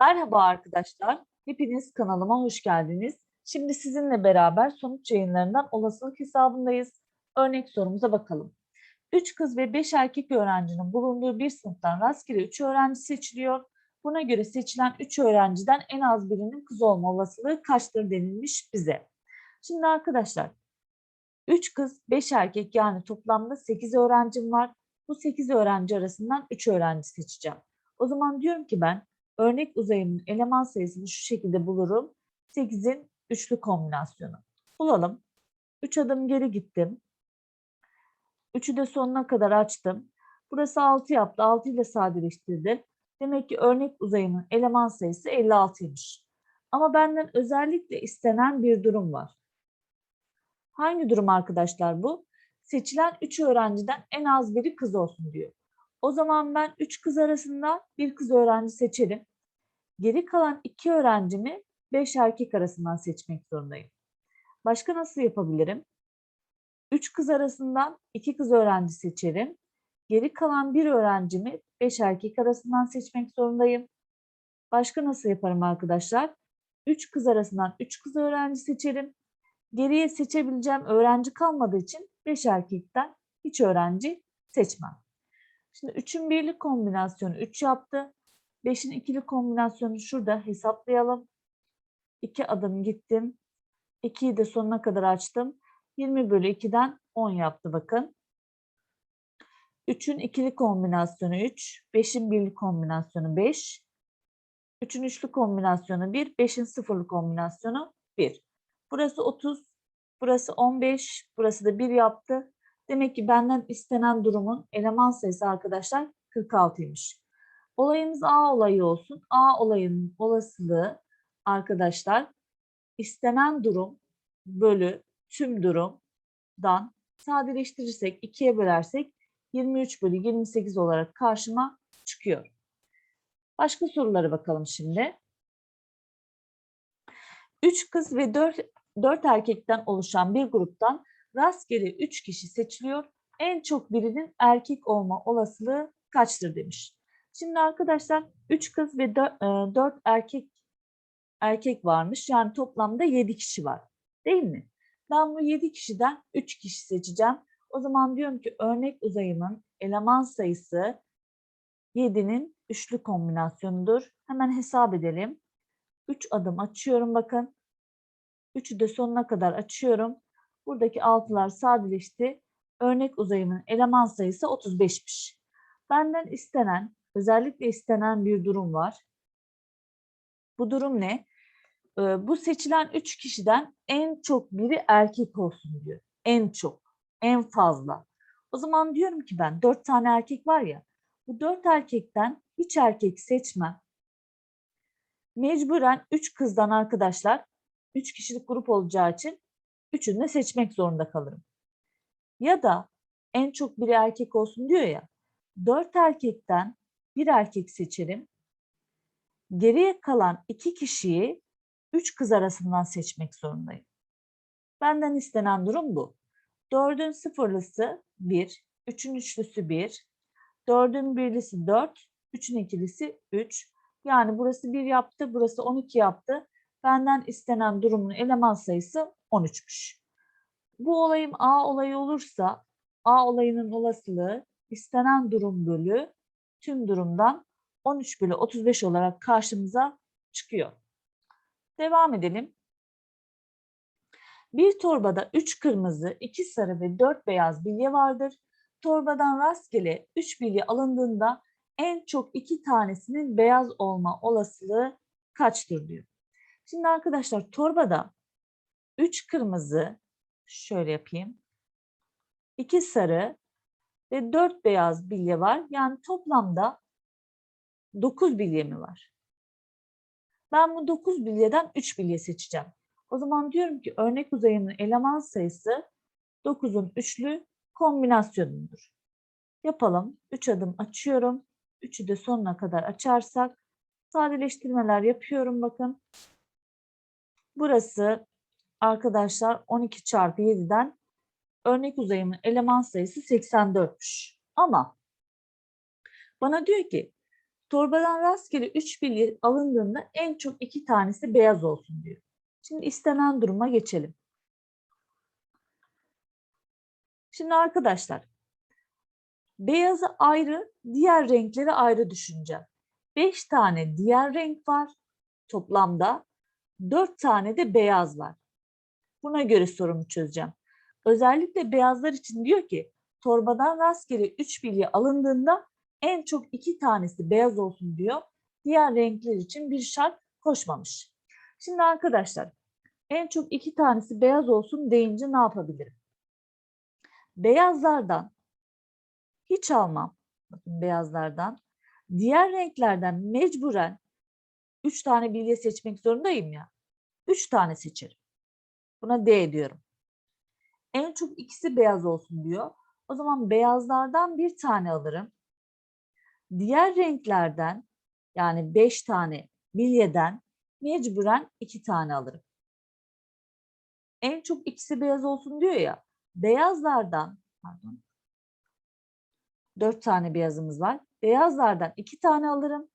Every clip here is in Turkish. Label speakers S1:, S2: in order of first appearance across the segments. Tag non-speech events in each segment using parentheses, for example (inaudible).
S1: Merhaba arkadaşlar, hepiniz kanalıma hoş geldiniz. Şimdi sizinle beraber sonuç yayınlarından olasılık hesabındayız. Örnek sorumuza bakalım. 3 kız ve 5 erkek öğrencinin bulunduğu bir sınıftan rastgele 3 öğrenci seçiliyor. Buna göre seçilen 3 öğrenciden en az birinin kız olma olasılığı kaçtır denilmiş bize. Şimdi arkadaşlar 3 kız 5 erkek yani toplamda 8 öğrencim var. Bu 8 öğrenci arasından 3 öğrenci seçeceğim. O zaman diyorum ki ben örnek uzayımın eleman sayısını şu şekilde bulurum. 8'in üçlü kombinasyonu. Bulalım. 3 adım geri gittim. 3'ü de sonuna kadar açtım. Burası 6 yaptı. 6 ile sadeleştirdi. Demek ki örnek uzayımın eleman sayısı 56'ymış. Ama benden özellikle istenen bir durum var. Hangi durum arkadaşlar bu? Seçilen 3 öğrenciden en az biri kız olsun diyor. O zaman ben 3 kız arasında bir kız öğrenci seçerim. Geri kalan 2 öğrencimi 5 erkek arasından seçmek zorundayım. Başka nasıl yapabilirim? 3 kız arasından 2 kız öğrenci seçerim. Geri kalan bir öğrencimi 5 erkek arasından seçmek zorundayım. Başka nasıl yaparım arkadaşlar? 3 kız arasından 3 kız öğrenci seçerim. Geriye seçebileceğim öğrenci kalmadığı için 5 erkekten hiç öğrenci seçmem. Şimdi 3'ün birlik kombinasyonu 3 yaptı. 5'in ikili kombinasyonu şurada hesaplayalım. 2 adım gittim. 2'yi de sonuna kadar açtım. 20 bölü 2'den 10 yaptı bakın. 3'ün ikili kombinasyonu 3. 5'in birlik kombinasyonu 5. 3'ün üçlü kombinasyonu 1. 5'in sıfırlı kombinasyonu 1. Burası 30. Burası 15. Burası da 1 yaptı. Demek ki benden istenen durumun eleman sayısı arkadaşlar 46'ymış. Olayımız A olayı olsun. A olayının olasılığı arkadaşlar istenen durum bölü tüm durumdan sadeleştirirsek, ikiye bölersek 23 bölü 28 olarak karşıma çıkıyor. Başka sorulara bakalım şimdi. 3 kız ve 4, 4 erkekten oluşan bir gruptan rastgele 3 kişi seçiliyor. En çok birinin erkek olma olasılığı kaçtır demiş. Şimdi arkadaşlar 3 kız ve 4 erkek erkek varmış. Yani toplamda 7 kişi var. Değil mi? Ben bu 7 kişiden 3 kişi seçeceğim. O zaman diyorum ki örnek uzayımın eleman sayısı 7'nin üçlü kombinasyonudur. Hemen hesap edelim. 3 adım açıyorum bakın. 3'ü de sonuna kadar açıyorum. Buradaki altılar sadeleşti. Örnek uzayımın eleman sayısı 35'miş. Benden istenen, özellikle istenen bir durum var. Bu durum ne? Ee, bu seçilen 3 kişiden en çok biri erkek olsun diyor. En çok, en fazla. O zaman diyorum ki ben 4 tane erkek var ya, bu 4 erkekten hiç erkek seçmem. Mecburen 3 kızdan arkadaşlar, 3 kişilik grup olacağı için üçünü de seçmek zorunda kalırım. Ya da en çok biri erkek olsun diyor ya, 4 erkekten bir erkek seçerim. Geriye kalan iki kişiyi üç kız arasından seçmek zorundayım. Benden istenen durum bu. Dördün sıfırlısı bir, üçün üçlüsü bir, dördün birlisi dört, üçün ikilisi üç. Yani burası bir yaptı, burası on iki yaptı. Benden istenen durumun eleman sayısı 13'müş. Bu olayım A olayı olursa A olayının olasılığı istenen durum bölü tüm durumdan 13 bölü 35 olarak karşımıza çıkıyor. Devam edelim. Bir torbada 3 kırmızı, 2 sarı ve 4 beyaz bilye vardır. Torbadan rastgele 3 bilye alındığında en çok 2 tanesinin beyaz olma olasılığı kaçtır diyor. Şimdi arkadaşlar torbada 3 kırmızı, şöyle yapayım, 2 sarı ve 4 beyaz bilye var. Yani toplamda 9 bilye mi var? Ben bu 9 bilyeden 3 bilye seçeceğim. O zaman diyorum ki örnek uzayının eleman sayısı 9'un üçlü kombinasyonudur. Yapalım. 3 adım açıyorum. 3'ü de sonuna kadar açarsak sadeleştirmeler yapıyorum bakın. Burası arkadaşlar 12 çarpı 7'den örnek uzayımın eleman sayısı 84'müş. Ama bana diyor ki Torbadan rastgele 3 bilye alındığında en çok iki tanesi beyaz olsun diyor. Şimdi istenen duruma geçelim. Şimdi arkadaşlar beyazı ayrı, diğer renkleri ayrı düşüneceğim. 5 tane diğer renk var toplamda. 4 tane de beyaz var. Buna göre sorumu çözeceğim. Özellikle beyazlar için diyor ki torbadan rastgele 3 bilye alındığında en çok iki tanesi beyaz olsun diyor. Diğer renkler için bir şart koşmamış. Şimdi arkadaşlar en çok iki tanesi beyaz olsun deyince ne yapabilirim? Beyazlardan hiç almam. Bakın beyazlardan. Diğer renklerden mecburen üç tane bilye seçmek zorundayım ya. Üç tane seçerim. Buna D diyorum. En çok ikisi beyaz olsun diyor. O zaman beyazlardan bir tane alırım. Diğer renklerden yani beş tane bilyeden mecburen iki tane alırım. En çok ikisi beyaz olsun diyor ya. Beyazlardan pardon. Dört tane beyazımız var. Beyazlardan iki tane alırım.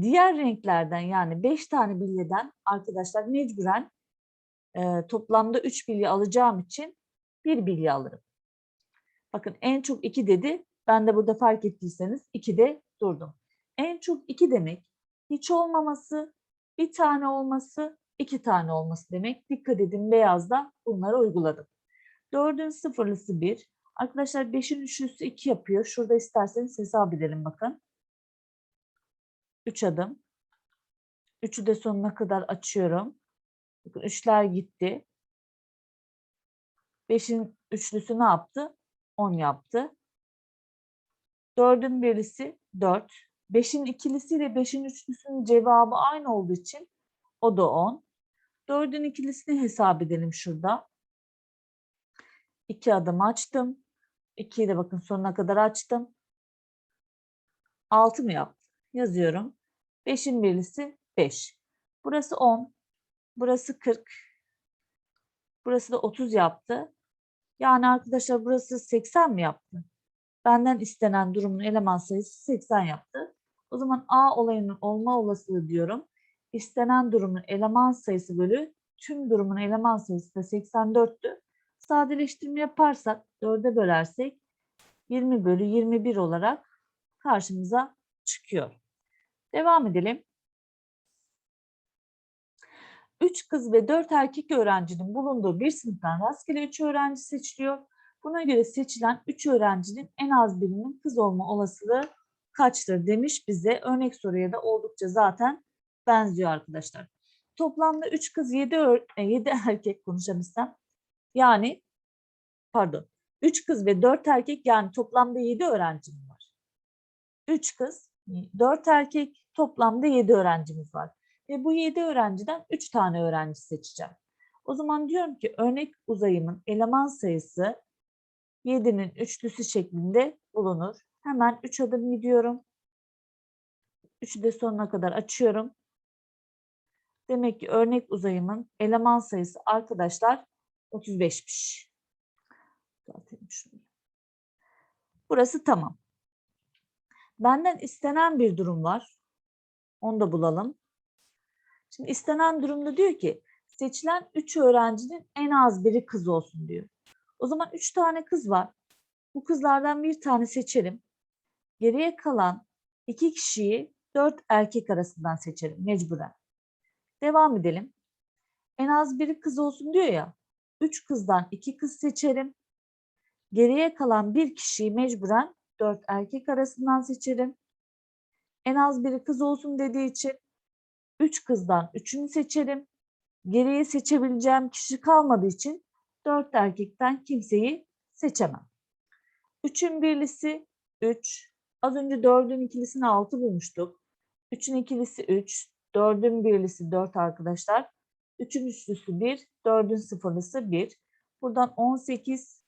S1: Diğer renklerden yani beş tane bilyeden arkadaşlar mecburen e, toplamda üç bilye alacağım için bir bilye alırım. Bakın en çok iki dedi. Ben de burada fark ettiyseniz iki de durdum. En çok iki demek hiç olmaması, bir tane olması, iki tane olması demek. Dikkat edin beyazda bunları uyguladım. Dördün sıfırlısı bir. Arkadaşlar beşin üçlüsü iki yapıyor. Şurada isterseniz hesap edelim bakın. Üç adım. Üçü de sonuna kadar açıyorum. Bakın üçler gitti. Beşin üçlüsü ne yaptı? 10 yaptı. 4'ün birisi 4. 5'in ikilisiyle 5'in üçlüsünün cevabı aynı olduğu için o da 10. 4'ün ikilisini hesap edelim şurada. 2 adım açtım. 2'yi de bakın sonuna kadar açtım. 6 mı yaptı? Yazıyorum. 5'in birisi 5. Burası 10. Burası 40. Burası da 30 yaptı. Yani arkadaşlar burası 80 mi yaptı? Benden istenen durumun eleman sayısı 80 yaptı. O zaman A olayının olma olasılığı diyorum. İstenen durumun eleman sayısı bölü tüm durumun eleman sayısı da 84'tü. Sadeleştirme yaparsak 4'e bölersek 20 bölü 21 olarak karşımıza çıkıyor. Devam edelim. 3 kız ve 4 erkek öğrencinin bulunduğu bir sınıftan rastgele 3 öğrenci seçiliyor. Buna göre seçilen 3 öğrencinin en az birinin kız olma olasılığı kaçtır demiş bize. Örnek soruya da oldukça zaten benziyor arkadaşlar. Toplamda 3 kız 7, 7 (laughs) erkek konuşabilsem. Yani pardon 3 kız ve 4 erkek yani toplamda 7 öğrencim var. 3 kız 4 erkek toplamda 7 öğrencimiz var. Ve bu 7 öğrenciden 3 tane öğrenci seçeceğim. O zaman diyorum ki örnek uzayımın eleman sayısı 7'nin üçlüsü şeklinde bulunur. Hemen 3 adım gidiyorum. 3'ü de sonuna kadar açıyorum. Demek ki örnek uzayımın eleman sayısı arkadaşlar 35'miş. Burası tamam. Benden istenen bir durum var. Onu da bulalım. Şimdi istenen durumda diyor ki seçilen 3 öğrencinin en az biri kız olsun diyor. O zaman 3 tane kız var. Bu kızlardan bir tane seçerim. Geriye kalan 2 kişiyi 4 erkek arasından seçerim mecburen. Devam edelim. En az biri kız olsun diyor ya. 3 kızdan 2 kız seçerim. Geriye kalan bir kişiyi mecburen 4 erkek arasından seçerim. En az biri kız olsun dediği için 3 kızdan 3'ünü seçerim. Geriye seçebileceğim kişi kalmadığı için 4 erkekten kimseyi seçemem. 3'ün birlisi 3. Az önce 4'ün ikilisini 6 bulmuştuk. 3'ün ikilisi 3. 4'ün birlisi 4 arkadaşlar. 3'ün üçlüsü 1. 4'ün sıfırlısı 1. Buradan 18.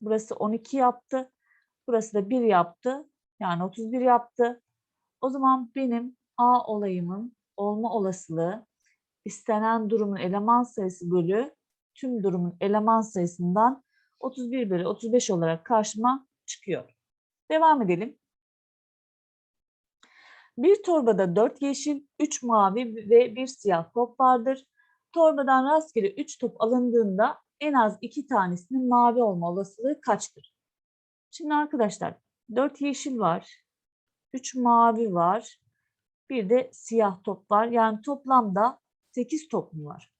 S1: Burası 12 yaptı. Burası da 1 yaptı. Yani 31 yaptı. O zaman benim A olayımın olma olasılığı istenen durumun eleman sayısı bölü tüm durumun eleman sayısından 31 bölü 35 olarak karşıma çıkıyor. Devam edelim. Bir torbada 4 yeşil, 3 mavi ve 1 siyah top vardır. Torbadan rastgele 3 top alındığında en az 2 tanesinin mavi olma olasılığı kaçtır? Şimdi arkadaşlar 4 yeşil var, 3 mavi var, bir de siyah top var. Yani toplamda 8 top mu var?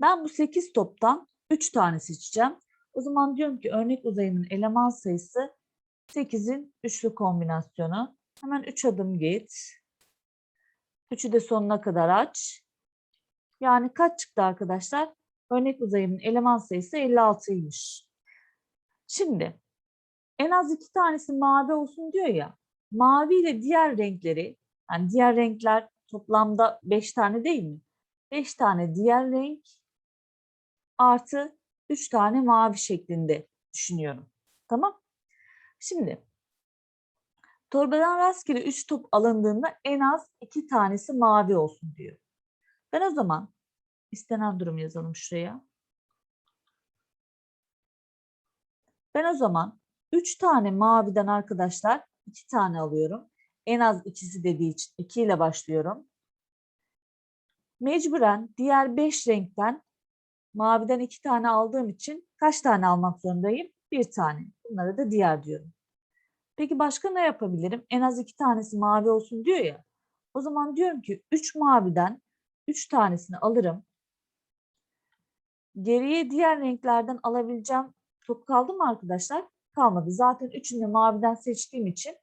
S1: Ben bu 8 toptan 3 tane seçeceğim. O zaman diyorum ki örnek uzayımın eleman sayısı 8'in üçlü kombinasyonu. Hemen 3 adım git. 3'ü de sonuna kadar aç. Yani kaç çıktı arkadaşlar? Örnek uzayımın eleman sayısı 56'ymış. Şimdi en az iki tanesi mavi olsun diyor ya. Mavi ile diğer renkleri, yani diğer renkler toplamda 5 tane değil mi? 5 tane diğer renk artı 3 tane mavi şeklinde düşünüyorum. Tamam? Şimdi torbadan rastgele 3 top alındığında en az 2 tanesi mavi olsun diyor. Ben o zaman istenen durum yazalım şuraya. Ben o zaman 3 tane maviden arkadaşlar 2 tane alıyorum. En az ikisi dediği için 2 ile başlıyorum. Mecburen diğer 5 renkten maviden 2 tane aldığım için kaç tane almak zorundayım? 1 tane. Bunlara da diğer diyorum. Peki başka ne yapabilirim? En az 2 tanesi mavi olsun diyor ya. O zaman diyorum ki 3 maviden 3 tanesini alırım. Geriye diğer renklerden alabileceğim top kaldı mı arkadaşlar? Kalmadı. Zaten üçünü de maviden seçtiğim için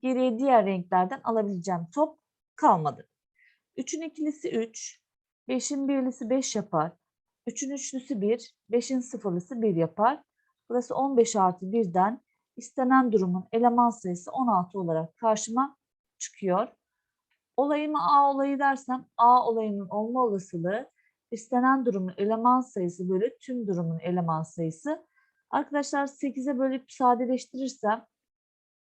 S1: geriye diğer renklerden alabileceğim top kalmadı. 3'ün ikilisi 3, 5'in birlisi 5 yapar. 3'ün üçlüsü 1, 5'in sıfırlısı 1 yapar. Burası 15 artı 1'den istenen durumun eleman sayısı 16 olarak karşıma çıkıyor. Olayımı A olayı dersem A olayının olma olasılığı istenen durumun eleman sayısı bölü tüm durumun eleman sayısı. Arkadaşlar 8'e bölüp sadeleştirirsem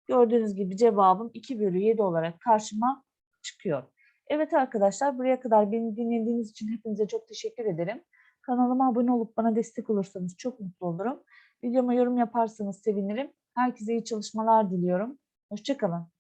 S1: gördüğünüz gibi cevabım 2 bölü 7 olarak karşıma çıkıyor. Evet arkadaşlar buraya kadar beni dinlediğiniz için hepinize çok teşekkür ederim. Kanalıma abone olup bana destek olursanız çok mutlu olurum. Videoma yorum yaparsanız sevinirim. Herkese iyi çalışmalar diliyorum. Hoşçakalın.